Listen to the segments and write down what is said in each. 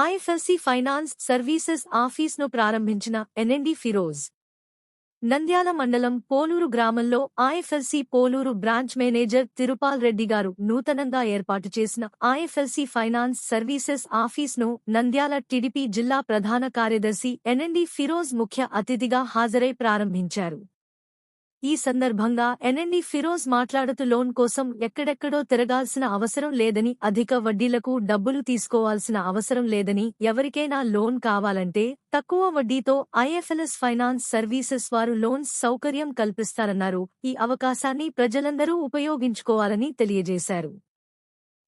ఐఎఫ్ఎల్సి finance services ఆఫీస్ను ప్రారంభించిన NMD Firoz. Nandyal మండలం పోలూరు గ్రామంలో IFLC Poluru branch manager Tirupal Reddy garu నూతనంగా ఏర్పాటు చేసిన ఐఎఫ్ఎల్సి ఫైనాన్స్ సర్వీసెస్ ఆఫీస్ను నంద్యాల టీడీపీ జిల్లా ప్రధాన కార్యదర్శి ఎన్ఎండి ఫిరోజ్ ముఖ్య అతిథిగా హాజరై ప్రారంభించారు. ఈ సందర్భంగా ఎన్ఎండి ఫిరోజ్ మాట్లాడుతూ లోన్ కోసం ఎక్కడెక్కడో తిరగాల్సిన అవసరం లేదని అధిక వడ్డీలకు డబ్బులు తీసుకోవాల్సిన అవసరం లేదని ఎవరికైనా లోన్ కావాలంటే తక్కువ వడ్డీతో ఐఎఫ్ఎల్ఎస్ ఫైనాన్స్ సర్వీసెస్ వారు లోన్స్ సౌకర్యం కల్పిస్తారన్నారు. ఈ అవకాశాన్ని ప్రజలందరూ ఉపయోగించుకోవాలని తెలియజేశారు.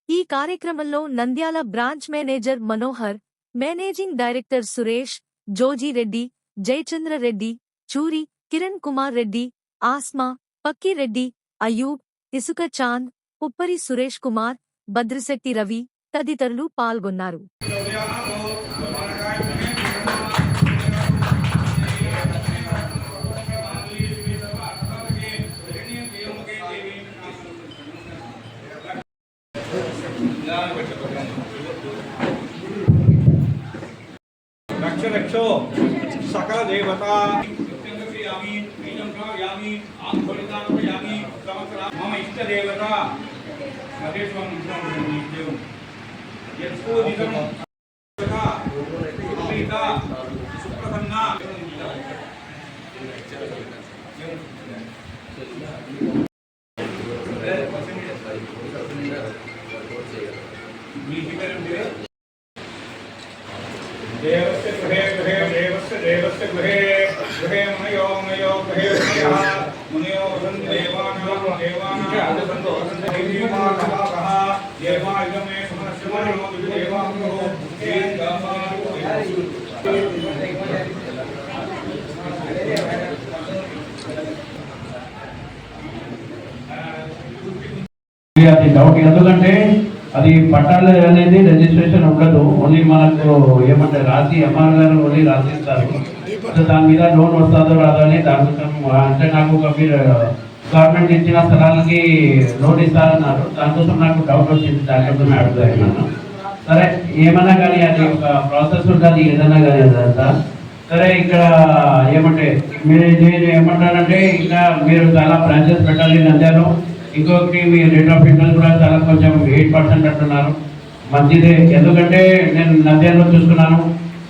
ఈ కార్యక్రమంలో Nandyal branch manager Manohar managing director Suresh Jojireddy Jayachandra Reddy Churi Kiran Kumar Reddy Asma Pakkireddy Ayyub ఇసుక చాంద్ ఉప్పరి సురేష్ కుమార్ భద్రశక్తి రవి తదితరులు పాల్గొన్నారు. రక్ష రక్షో సకల దేవత. బీజం యామి ఆంధ్రఫలితాన్ని సంవత్సర మమ ఇష్ట దేవత. మహేశ్వరం దేవం యత్పూజితం అమృత సుప్రసన్న. మీ అది డౌట్. ఎందుకంటే అది పట్టాలు అనేది రిజిస్ట్రేషన్ ఉండదు ఓన్లీ మనకు ఏమంటే రాసి ఎంఆర్ గారు ఓన్లీ రాసిస్తారు. సో దాని మీద లోన్ వస్తుందో రాదో అని దాని అంటే నాకు ఒక మీరు గవర్నమెంట్ ఇచ్చిన స్థలాలకి లోన్ ఇస్తారన్నారు దానికోసం నాకు డౌట్ వచ్చింది. దానికోసం అడుగుతాను సరే ఏమన్నా కానీ అది ఒక ప్రాసెస్ ఉంటుంది ఏదన్నా కానీ అదంతా సరే ఇక్కడ ఏమంటే మీరు నేను ఏమంటానంటే ఇంకా మీరు చాలా బ్రాంచెస్ పెట్టాలి నంద్యాలో ఇంకొకటి మీ రేట్ ఆఫ్ ఇంట్రెస్ట్ కూడా చాలా కొంచెం ఎయిట్ పర్సెంట్ అంటున్నారు. మంచిదే. ఎందుకంటే నేను నంద్యాలో చూసుకున్నాను.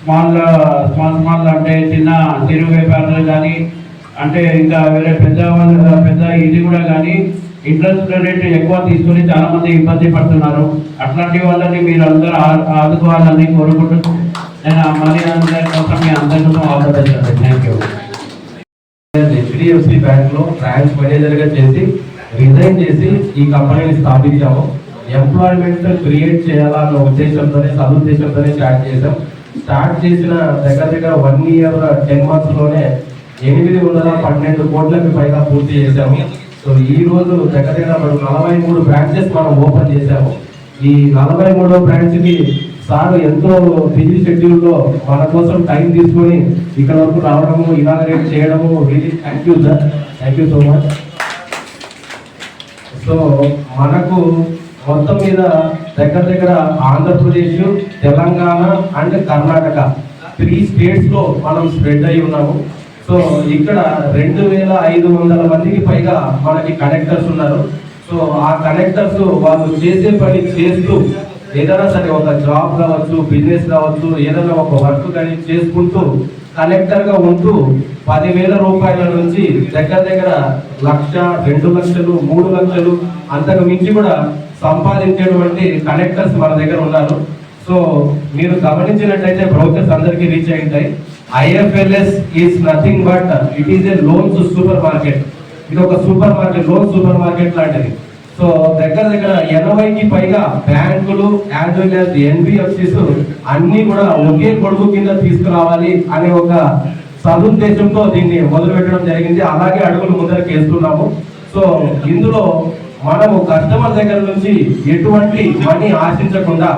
స్మాల్ స్మాల్ స్మాల్ అంటే చిన్న చిరు వ్యాపారాలు కానీ అంటే ఇంకా వేరే పెద్ద పెద్ద ఇది కూడా కానీ ఇంట్రెస్ట్ రేట్ ఎక్కువ తీసుకుని చాలా మంది ఇబ్బంది పడుతున్నారు. అట్లాంటి వాళ్ళని మీరు అందరూ ఆదుకోవాలని కోరుకుంటూ నేను మళ్ళీ అందరి కోసం మీ అందరి కోసం ఆలోచించండి థ్యాంక్ యూ హెచ్డిఎఫ్సి బ్యాంక్లో బ్రాంచ్ మేనేజర్గా చేసి రిజైన్ చేసి ఈ కంపెనీని స్థాపించాము. ఎంప్లాయ్మెంట్ క్రియేట్ చేయాలన్న ఉద్దేశంతోనే సదుద్దేశంతోనే స్టార్ట్ చేసాం స్టార్ట్ చేసిన దగ్గర దగ్గర వన్ ఇయర్ టెన్ మంత్స్ ఎనిమిది వందల పన్నెండు కోట్లకి పైగా పూర్తి చేశాము. సో ఈ రోజు దగ్గర దగ్గర మనం నలభై మూడు బ్రాంచెస్ మనం ఓపెన్ చేశాము. ఈ నలభై మూడో బ్రాంచ్కి సార్ ఎంతో బిజీ షెడ్యూల్లో మన కోసం టైం తీసుకొని ఇక్కడ వరకు రావడము ఇనాగరేట్ చేయడము really thank you sir thank you so much so మనకు మొత్తం మీద దగ్గర దగ్గర ఆంధ్రప్రదేశ్ తెలంగాణ అండ్ కర్ణాటక త్రీ స్టేట్స్లో మనం స్ప్రెడ్ అయి ఉన్నాము. సో ఇక్కడ రెండు వేల ఐదు వందల మందికి పైగా మనకి కనెక్టర్స్ ఉన్నారు. సో ఆ కనెక్టర్స్ వాళ్ళు చేసే పని చేస్తూ ఏదైనా సరే ఒక జాబ్ కావచ్చు బిజినెస్ కావచ్చు ఏదైనా ఒక వర్క్ కానీ చేసుకుంటూ కలెక్టర్గా ఉంటూ పదివేల రూపాయల నుంచి దగ్గర దగ్గర లక్ష రెండు లక్షలు మూడు లక్షలు అంతకు మించి కూడా సంపాదించేటువంటి కలెక్టర్స్ మన దగ్గర ఉన్నారు. సో మీరు గమనించినట్టయితే బ్రోకర్స్ అందరికీ రీచ్ అవుతాయి IFLS is nothing but it is a loans super market ఇది ఒక super market loan super market లాంటిది. సో దగ్గర దగ్గర ఎనభైకి పైగా బ్యాంకులు యాజ్ వెల్ యాజ్ ఎన్బిఎఫ్సిస్ అన్ని కూడా ఒకే కొడుకు కింద తీసుకురావాలి అనే ఒక సదుద్దేశంతో దీన్ని మొదలు పెట్టడం జరిగింది. అలాగే అడుగులు ముందరకు వేస్తున్నాము. సో ఇందులో మనము కస్టమర్ దగ్గర నుంచి ఎటువంటి మనీ ఆశించకుండా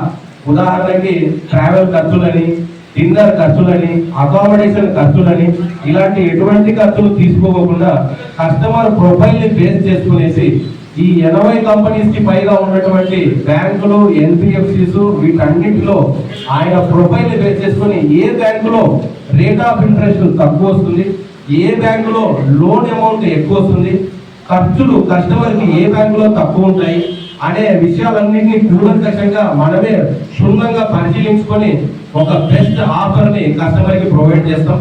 ఉదాహరణకి ట్రావెల్ ఖర్చులని డిన్నర్ ఖర్చులని అకామిడేషన్ ఖర్చులని ఇలాంటి ఎటువంటి ఖర్చులు తీసుకోకుండా కస్టమర్ ప్రొఫైల్ని బేస్ చేసుకునేసి ఈ ఎనభై కంపెనీస్కి పైగా ఉన్నటువంటి బ్యాంకులు ఎన్బిఎఫ్సిస్ వీటన్నిటిలో ఆయన ప్రొఫైల్ని బేస్ చేసుకుని ఏ బ్యాంకులో రేట్ ఆఫ్ ఇంట్రెస్ట్ తక్కువ వస్తుంది ఏ బ్యాంకులో లోన్ అమౌంట్ ఎక్కువ వస్తుంది ఖర్చులు కస్టమర్కి ఏ బ్యాంకులో తక్కువ ఉంటాయి అనే విషయాలన్నింటినీ కూలంకషంగా మనమే క్షుణ్ణంగా పరిశీలించుకొని ఒక బెస్ట్ ఆఫర్ని కస్టమర్కి ప్రొవైడ్ చేస్తాం.